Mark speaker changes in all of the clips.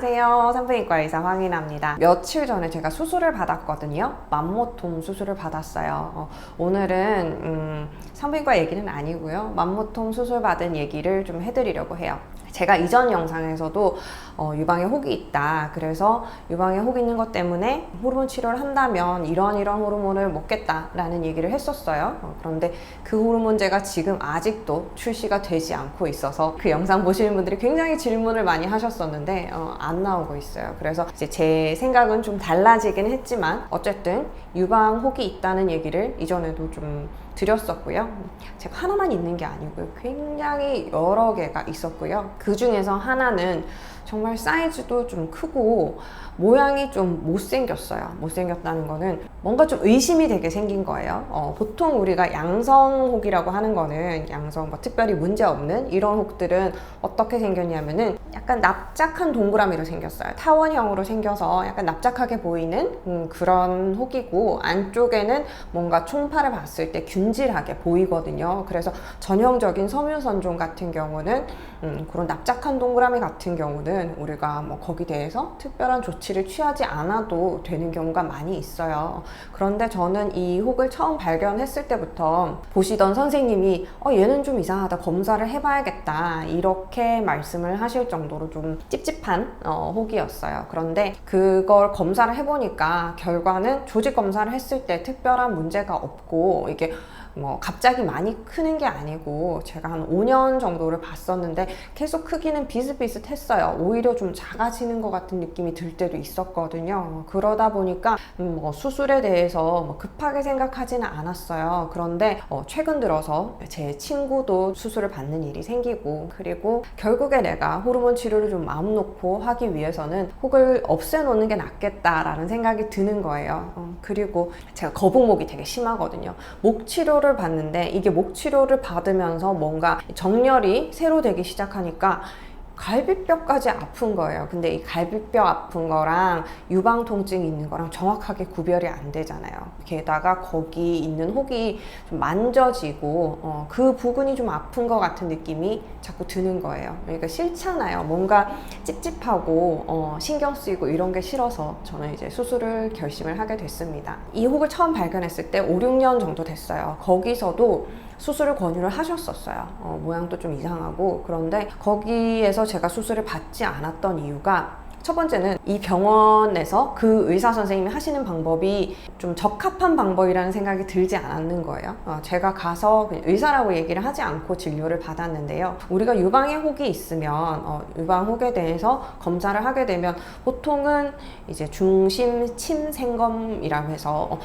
Speaker 1: 안녕하세요. 산부인과 의사 황인아입니다. 며칠 전에 제가 수술을 받았거든요. 맘모통 수술을 받았어요. 어, 오늘은 음, 산부인과 얘기는 아니고요. 맘모통 수술 받은 얘기를 좀 해드리려고 해요. 제가 이전 영상에서도 어, 유방에 혹이 있다. 그래서 유방에 혹 있는 것 때문에 호르몬 치료를 한다면 이런 이런 호르몬을 먹겠다라는 얘기를 했었어요. 어, 그런데 그 호르몬제가 지금 아직도 출시가 되지 않고 있어서 그 영상 보시는 분들이 굉장히 질문을 많이 하셨었는데 어, 안 나오고 있어요. 그래서 이제 제 생각은 좀 달라지긴 했지만 어쨌든 유방 혹이 있다는 얘기를 이전에도 좀 드렸었고요. 제가 하나만 있는 게 아니고요. 굉장히 여러 개가 있었고요. 그 중에서 하나는 정말 사이즈도 좀 크고 모양이 좀 못생겼어요. 못생겼다는 거는 뭔가 좀 의심이 되게 생긴 거예요. 어, 보통 우리가 양성혹이라고 하는 거는 양성 뭐 특별히 문제 없는 이런 혹들은 어떻게 생겼냐면은 약간 납작한 동그라미로 생겼어요. 타원형으로 생겨서 약간 납작하게 보이는 음, 그런 혹이고 안쪽에는 뭔가 총파를 봤을 때 균질하게 보이거든요. 그래서 전형적인 섬유선종 같은 경우는 음, 그런 납작한 동그라미 같은 경우는 우리가 뭐 거기 대해서 특별한 조치를 취하지 않아도 되는 경우가 많이 있어요. 그런데 저는 이 혹을 처음 발견했을 때부터 보시던 선생님이 어, 얘는 좀 이상하다. 검사를 해봐야겠다. 이렇게 말씀을 하실 정도로 좀 찝찝한 어, 혹이었어요. 그런데 그걸 검사를 해보니까 결과는 조직 검사를 했을 때 특별한 문제가 없고 이게 뭐 갑자기 많이 크는 게 아니고 제가 한 5년 정도를 봤었는데 계속 크기는 비슷비슷했어요. 오히려 좀 작아지는 것 같은 느낌이 들 때도 있었거든요. 그러다 보니까 음, 뭐 수술에 대해서 뭐 급하게 생각하지는 않았어요. 그런데 어 최근 들어서 제 친구도 수술을 받는 일이 생기고 그리고 결국에 내가 호르몬 치료를 좀 마음 놓고 하기 위해서는 혹을 없애놓는 게 낫겠다라는 생각이 드는 거예요. 어 그리고 제가 거북목이 되게 심하거든요. 목 치료를 치료를 받는데 이게 목 치료를 받으면서 뭔가 정렬이 새로 되기 시작하니까 갈비뼈까지 아픈 거예요. 근데 이 갈비뼈 아픈 거랑 유방 통증이 있는 거랑 정확하게 구별이 안 되잖아요. 게다가 거기 있는 혹이 좀 만져지고 어, 그 부분이 좀 아픈 것 같은 느낌이 자꾸 드는 거예요. 그러니까 싫잖아요. 뭔가 찝찝하고 어, 신경 쓰이고 이런 게 싫어서 저는 이제 수술을 결심을 하게 됐습니다. 이 혹을 처음 발견했을 때 5, 6년 정도 됐어요. 거기서도 수술을 권유를 하셨었어요. 어, 모양도 좀 이상하고 그런데 거기에서 제가 수술을 받지 않았던 이유가 첫 번째는 이 병원에서 그 의사 선생님이 하시는 방법이 좀 적합한 방법이라는 생각이 들지 않았는 거예요. 어, 제가 가서 의사라고 얘기를 하지 않고 진료를 받았는데요. 우리가 유방에 혹이 있으면 어, 유방 혹에 대해서 검사를 하게 되면 보통은 이제 중심 침생검이라고 해서 어,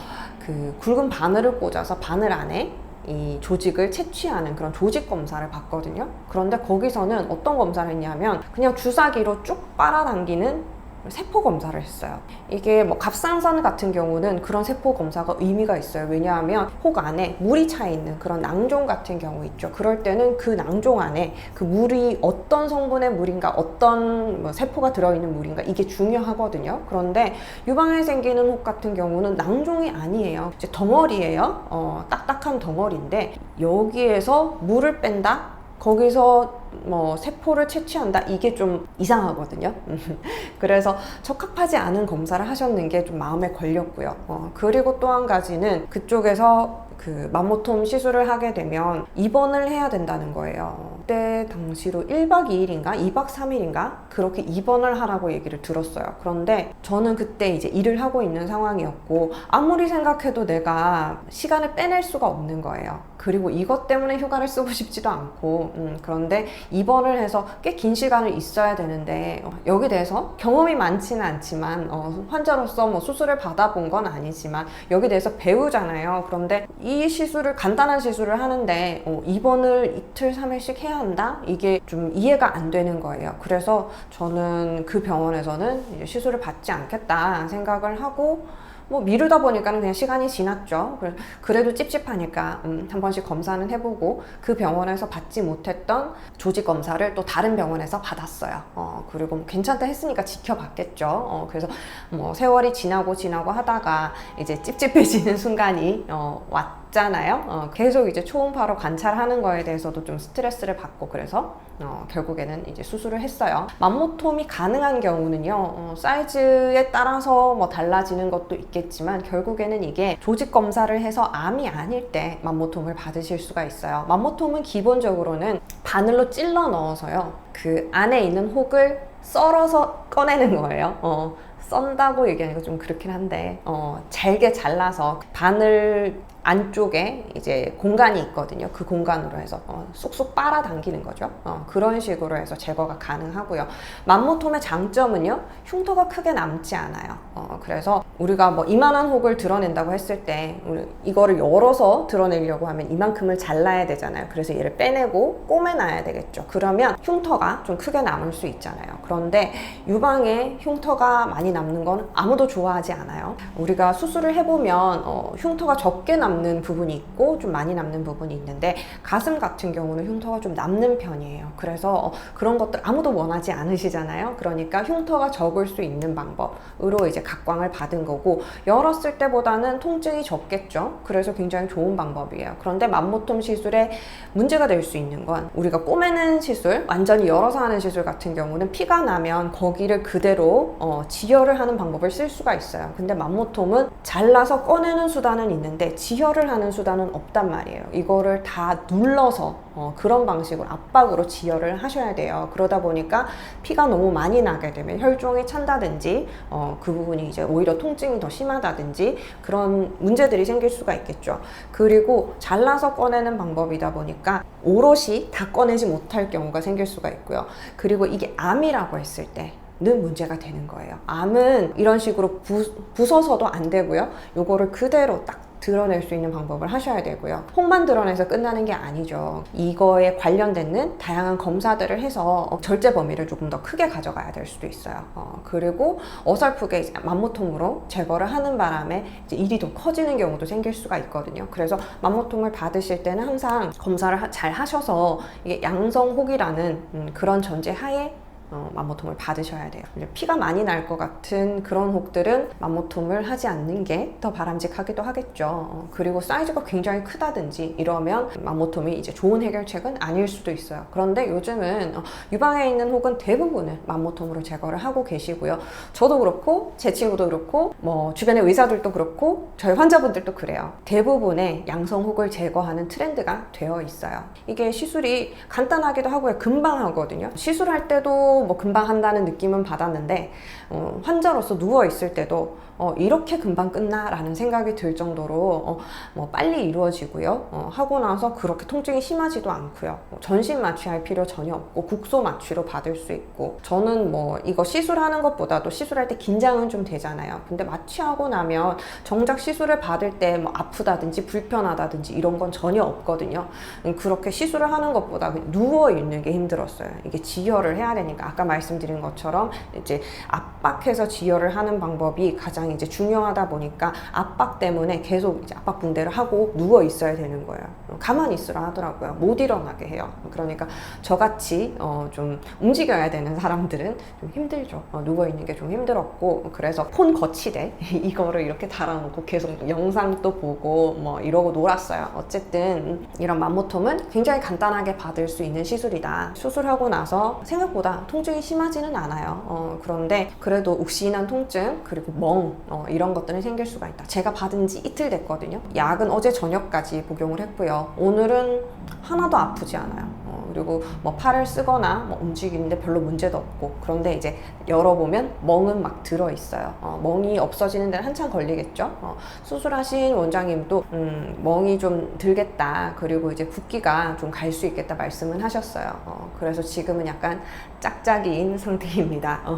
Speaker 1: 그 굵은 바늘을 꽂아서 바늘 안에 이 조직을 채취하는 그런 조직 검사를 받거든요. 그런데 거기서는 어떤 검사를 했냐면 그냥 주사기로 쭉 빨아당기는 세포 검사를 했어요. 이게 뭐 갑상선 같은 경우는 그런 세포 검사가 의미가 있어요. 왜냐하면 혹 안에 물이 차 있는 그런 낭종 같은 경우 있죠. 그럴 때는 그 낭종 안에 그 물이 어떤 성분의 물인가, 어떤 뭐 세포가 들어있는 물인가 이게 중요하거든요. 그런데 유방에 생기는 혹 같은 경우는 낭종이 아니에요. 이제 덩어리예요. 어, 딱딱한 덩어리인데 여기에서 물을 뺀다. 거기서 뭐 세포를 채취한다 이게 좀 이상하거든요. 그래서 적합하지 않은 검사를 하셨는 게 좀 마음에 걸렸고요. 어, 그리고 또 한 가지는 그쪽에서 그 맘모톰 시술을 하게 되면 입원을 해야 된다는 거예요. 그때 당시로 1박 2일인가 2박 3일인가 그렇게 입원을 하라고 얘기를 들었어요. 그런데 저는 그때 이제 일을 하고 있는 상황이었고 아무리 생각해도 내가 시간을 빼낼 수가 없는 거예요. 그리고 이것 때문에 휴가를 쓰고 싶지도 않고 음, 그런데 입원을 해서 꽤 긴 시간을 있어야 되는데 어, 여기 대해서 경험이 많지는 않지만 어, 환자로서 뭐 수술을 받아본 건 아니지만 여기 대해서 배우잖아요. 그런데 이 시술을 간단한 시술을 하는데 어, 입원을 이틀 3일씩 해야 한다? 이게 좀 이해가 안 되는 거예요. 그래서 저는 그 병원에서는 시술을 받지 않겠다 생각을 하고 뭐 미루다 보니까는 그냥 시간이 지났죠. 그래도 찝찝하니까 음, 한 번씩 검사는 해보고 그 병원에서 받지 못했던 조직 검사를 또 다른 병원에서 받았어요. 어, 그리고 뭐 괜찮다 했으니까 지켜봤겠죠. 어, 그래서 뭐 세월이 지나고 지나고 하다가 이제 찝찝해지는 순간이 어, 왔. 덥잖아요. 어, 계속 이제 초음파로 관찰하는 거에 대해서도 좀 스트레스를 받고 그래서 어, 결국에는 이제 수술을 했어요. 맘모톰이 가능한 경우는요, 어, 사이즈에 따라서 뭐 달라지는 것도 있겠지만 결국에는 이게 조직 검사를 해서 암이 아닐 때 맘모톰을 받으실 수가 있어요. 맘모톰은 기본적으로는 바늘로 찔러 넣어서요, 그 안에 있는 혹을 썰어서 꺼내는 거예요. 어, 썬다고 얘기하니까 좀 그렇긴 한데 어, 잘게 잘라서 바늘 안쪽에 이제 공간이 있거든요. 그 공간으로 해서 어, 쏙쏙 빨아당기는 거죠. 어, 그런 식으로 해서 제거가 가능하고요. 맘모톰의 장점은요, 흉터가 크게 남지 않아요. 어, 그래서 우리가 뭐 이만한 혹을 드러낸다고 했을 때 이거를 열어서 드러내려고 하면 이만큼을 잘라야 되잖아요. 그래서 얘를 빼내고 꼬매놔야 되겠죠. 그러면 흉터가 좀 크게 남을 수 있잖아요. 그런데 유방에 흉터가 많이 남는 건 아무도 좋아하지 않아요. 우리가 수술을 해보면 어, 흉터가 적게 남는 부분이 있고 좀 많이 남는 부분이 있는데 가슴 같은 경우는 흉터가 좀 남는 편이에요. 그래서 어, 그런 것들 아무도 원하지 않으시잖아요. 그러니까 흉터가 적을 수 있는 방법으로 이제 각광을 받은 거고 열었을 때보다는 통증이 적겠죠. 그래서 굉장히 좋은 방법이에요. 그런데 맘모톰 시술에 문제가 될 수 있는 건 우리가 꼬매는 시술, 완전히 열어서 하는 시술 같은 경우는 피가 나면 거기를 그대로 어, 지혈을 하는 방법을 쓸 수가 있어요. 근데 맘모톰은 잘라서 꺼내는 수단은 있는데 지혈 을 하는 수단은 없단 말이에요. 이거를 다 눌러서 어, 그런 방식으로 압박으로 지혈을 하셔야 돼요. 그러다 보니까 피가 너무 많이 나게 되면 혈종이 찬다든지 어, 그 부분이 이제 오히려 통증이 더 심하다든지 그런 문제들이 생길 수가 있겠죠. 그리고 잘라서 꺼내는 방법이다 보니까 오롯이 다 꺼내지 못할 경우가 생길 수가 있고요. 그리고 이게 암이라고 했을 때는 문제가 되는 거예요. 암은 이런 식으로 부, 부서서도 안 되고요. 요거를 그대로 딱 드러낼 수 있는 방법을 하셔야 되고요. 혹만 드러내서 끝나는 게 아니죠. 이거에 관련되는 다양한 검사들을 해서 어, 절제 범위를 조금 더 크게 가져가야 될 수도 있어요. 어, 그리고 어설프게 이제 맘모통으로 제거를 하는 바람에 일이 더 커지는 경우도 생길 수가 있거든요. 그래서 맘모통을 받으실 때는 항상 검사를 하- 잘 하셔서 이게 양성 혹이라는 음, 그런 전제 하에 어, 맘모톰을 받으셔야 돼요. 피가 많이 날 것 같은 그런 혹들은 맘모톰을 하지 않는 게 더 바람직하기도 하겠죠. 어, 그리고 사이즈가 굉장히 크다든지 이러면 맘모톰이 이제 좋은 해결책은 아닐 수도 있어요. 그런데 요즘은 어, 유방에 있는 혹은 대부분을 맘모톰으로 제거를 하고 계시고요. 저도 그렇고 제 친구도 그렇고 뭐 주변의 의사들도 그렇고 저희 환자분들도 그래요. 대부분의 양성 혹을 제거하는 트렌드가 되어 있어요. 이게 시술이 간단하기도 하고요. 금방 하거든요. 시술할 때도 뭐 금방 한다는 느낌은 받았는데 어, 환자로서 누워 있을 때도 어, 이렇게 금방 끝나라는 생각이 들 정도로 어, 뭐 빨리 이루어지고요. 어, 하고 나서 그렇게 통증이 심하지도 않고요. 뭐 전신 마취할 필요 전혀 없고 국소 마취로 받을 수 있고 저는 뭐 이거 시술하는 것보다도 시술할 때 긴장은 좀 되잖아요. 근데 마취하고 나면 정작 시술을 받을 때 뭐 아프다든지 불편하다든지 이런 건 전혀 없거든요. 음, 그렇게 시술을 하는 것보다 누워 있는 게 힘들었어요. 이게 지혈을 해야 되니까 아까 말씀드린 것처럼 이제 압박해서 지혈을 하는 방법이 가장 이제 중요하다 보니까 압박 때문에 계속 이제 압박 붕대를 하고 누워 있어야 되는 거예요. 가만히 있으라 하더라고요. 못 일어나게 해요. 그러니까 저같이 어, 좀 움직여야 되는 사람들은 좀 힘들죠. 어, 누워 있는 게 좀 힘들었고 그래서 폰 거치대 이거를 이렇게 달아놓고 계속 영상도 보고 뭐 이러고 놀았어요. 어쨌든 이런 맘모톰은 굉장히 간단하게 받을 수 있는 시술이다. 수술하고 나서 생각보다 통증이 심하지는 않아요. 어, 그런데 그래도 욱신한 통증 그리고 멍 어, 이런 것들은 생길 수가 있다. 제가 받은 지 이틀 됐거든요. 약은 어제 저녁까지 복용을 했고요. 오늘은 하나도 아프지 않아요. 어, 그리고 뭐 팔을 쓰거나 뭐 움직이는데 별로 문제도 없고 그런데 이제 열어보면 멍은 막 들어 있어요. 어, 멍이 없어지는 데는 한참 걸리겠죠. 어, 수술하신 원장님도 음, 멍이 좀 들겠다. 그리고 이제 붓기가 좀 갈 수 있겠다 말씀은 하셨어요. 어, 그래서 지금은 약간 짝짝이인 상태입니다. 어,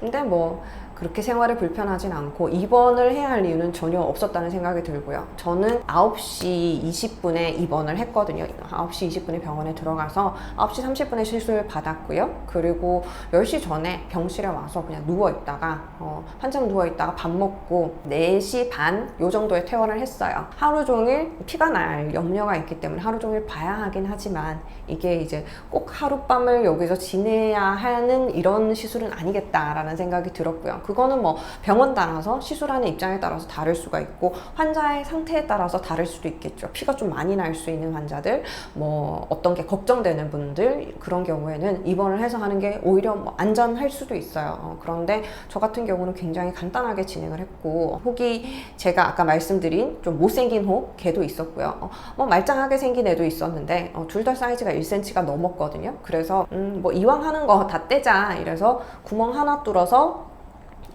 Speaker 1: 근데 뭐 그렇게 생활이 불편하진 않고 입원을 해야 할 이유는 전혀 없었다는 생각이 들고요. 저는 9시 20분에 입원을 했거든요. 9시 20분에 병원에 들어가서 9시 30분에 시술 받았고요. 그리고 10시 전에 병실에 와서 그냥 누워 있다가 어, 한참 누워 있다가 밥 먹고 4시 반 요 정도에 퇴원을 했어요. 하루 종일 피가 날 염려가 있기 때문에 하루 종일 봐야 하긴 하지만 이게 이제 꼭 하룻밤을 여기서 지내야 하는 이런 시술은 아니겠다라는 생각이 들었고요. 그거는 뭐 병원 따라서 시술하는 입장에 따라서 다를 수가 있고 환자의 상태에 따라서 다를 수도 있겠죠. 피가 좀 많이 날 수 있는 환자들, 뭐 어떤 게 걱정되는 분들 그런 경우에는 입원을 해서 하는 게 오히려 뭐 안전할 수도 있어요. 어, 그런데 저 같은 경우는 굉장히 간단하게 진행을 했고 혹이 제가 아까 말씀드린 좀 못생긴 혹 걔도 있었고요. 어, 뭐 말짱하게 생긴 애도 있었는데 어, 둘다 사이즈가 1cm가 넘었거든요. 그래서 음, 뭐 이왕 하는 거 다 떼자 이래서 구멍 하나 뚫어서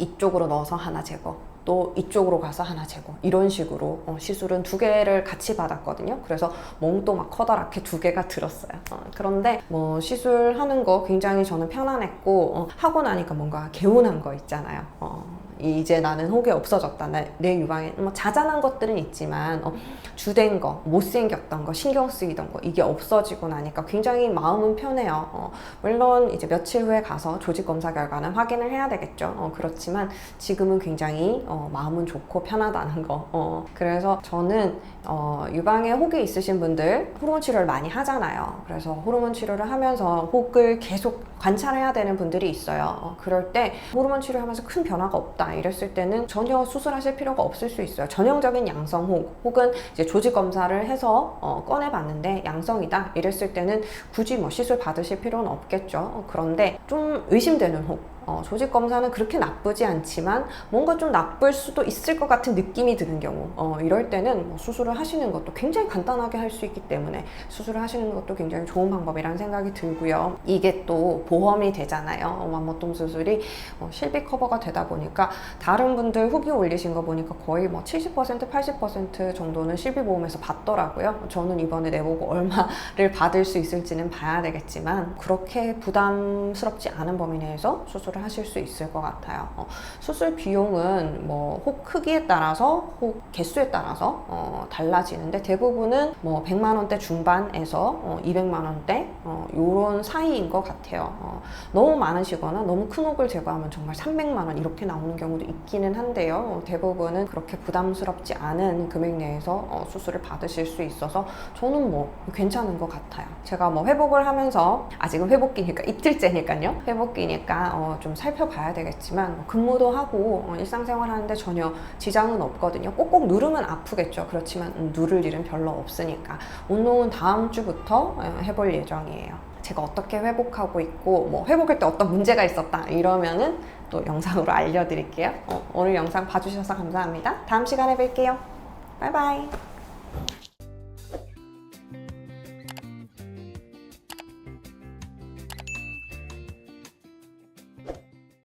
Speaker 1: 이쪽으로 넣어서 하나 제거. 또 이쪽으로 가서 하나 제거 이런 식으로 어, 시술은 두 개를 같이 받았거든요 그래서 멍도 막 커다랗게 두 개가 들었어요 어, 그런데 뭐 시술하는 거 굉장히 저는 편안했고 어, 하고 나니까 뭔가 개운한 거 있잖아요 어, 이제 나는 혹이 없어졌다. 내, 내 유방에 뭐 자잘한 것들은 있지만 어, 주된 거 못생겼던 거 신경 쓰이던 거 이게 없어지고 나니까 굉장히 마음은 편해요. 어, 물론 이제 며칠 후에 가서 조직 검사 결과는 확인을 해야 되겠죠. 어, 그렇지만 지금은 굉장히 어, 마음은 좋고 편하다는 거. 어, 그래서 저는 어, 유방에 혹이 있으신 분들 호르몬 치료를 많이 하잖아요. 그래서 호르몬 치료를 하면서 혹을 계속 관찰해야 되는 분들이 있어요. 어, 그럴 때 호르몬 치료하면서 큰 변화가 없다 이랬을 때는 전혀 수술하실 필요가 없을 수 있어요. 전형적인 양성 혹 혹은 이제 조직 검사를 해서 어, 꺼내봤는데 양성이다 이랬을 때는 굳이 뭐 시술 받으실 필요는 없겠죠. 어, 그런데 좀 의심되는 혹 어, 조직 검사는 그렇게 나쁘지 않지만 뭔가 좀 나쁠 수도 있을 것 같은 느낌이 드는 경우 어, 이럴 때는 뭐 수술을 하시는 것도 굉장히 간단하게 할 수 있기 때문에 수술을 하시는 것도 굉장히 좋은 방법이라는 생각이 들고요. 이게 또 보험이 되잖아요. 어, 맘모통 수술이 어, 실비 커버가 되다 보니까 다른 분들 후기 올리신 거 보니까 거의 뭐 70% 80% 정도는 실비 보험에서 받더라고요. 저는 이번에 내보고 얼마를 받을 수 있을지는 봐야 되겠지만 그렇게 부담스럽지 않은 범위 내에서 수술 하실 수 있을 것 같아요. 어, 수술 비용은 뭐 혹 크기에 따라서 혹 개수에 따라서 어, 달라지는데 대부분은 뭐 100만 원대 중반에서 어, 200만 원대 어, 요런 사이인 것 같아요. 어, 너무 많으시거나 너무 큰 혹을 제거하면 정말 300만 원 이렇게 나오는 경우도 있기는 한데요. 어, 대부분은 그렇게 부담스럽지 않은 금액 내에서 어, 수술을 받으실 수 있어서 저는 뭐 괜찮은 것 같아요. 제가 뭐 회복을 하면서 아직은 회복기니까 이틀째니까요. 회복기니까 어, 좀 살펴봐야 되겠지만 뭐 근무도 하고 어, 일상생활 하는데 전혀 지장은 없거든요. 꼭꼭 누르면 아프겠죠. 그렇지만 음, 누를 일은 별로 없으니까 운동은 다음 주부터 어, 해볼 예정이에요. 제가 어떻게 회복하고 있고 뭐 회복할 때 어떤 문제가 있었다 이러면은 또 영상으로 알려드릴게요. 어, 오늘 영상 봐주셔서 감사합니다. 다음 시간에 뵐게요. 바이바이.